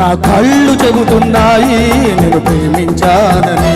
నా కళ్ళు చెబుతున్నాయి నేను ప్రేమించానని.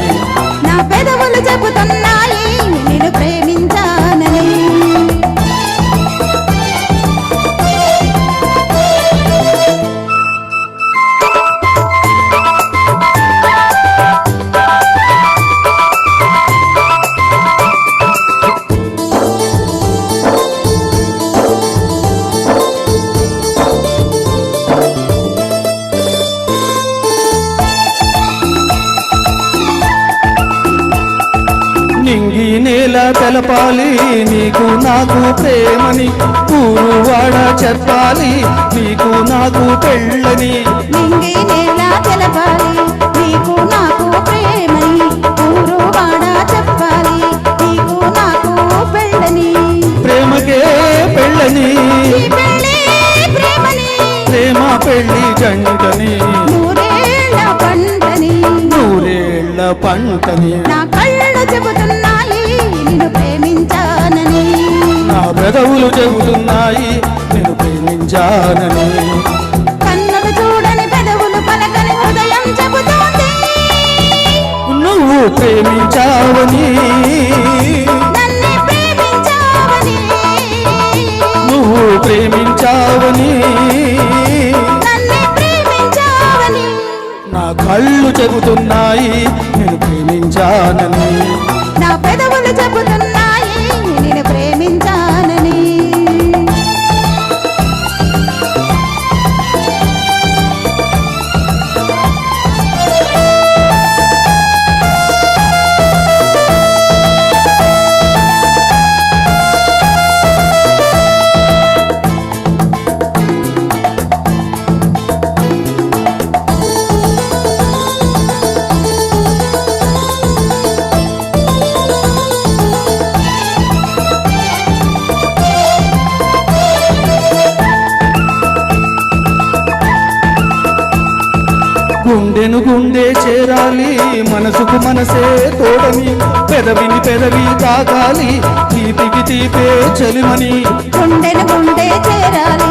నింగి నేల తెలపాలి. నీకు నాకు ప్రేమని ఊరు వాడ చెప్పాలి. నీకు నాకు పెళ్ళని నింగి నేల తెలపాలి. నీకు నాకు ప్రేమని చెప్పాలి. నీకు నాకు పెళ్ళని ప్రేమకే ఈ ప్రేమ పెళ్ళి జంటని నూరేళ్ళ పంటని నా కళ్ళు చెబుతున్నాయి చెబుతున్నాయి నేను ప్రేమించానని. చూడని పెదవులు పలకని హృదయం చెబుతోంది. నువ్వు ప్రేమించావని. నువ్వు ప్రేమించావని. నా కళ్ళు చెబుతున్నాయి నేను ప్రేమించానని. నా పెదవులు చెబుతున్నాయి గుండెను గుండె చేరాలి మనసుకు మనసే తోడని పెదవిని పెదవి తాకాలి తీపికి తీపే చలిమని గుండెను గుండె చేరాలి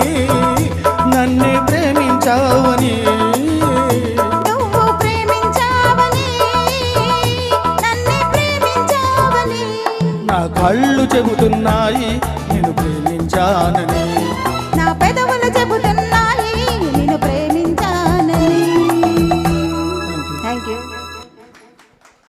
కళ్ళు చెబుతున్నాయి నేను ప్రేమించానని.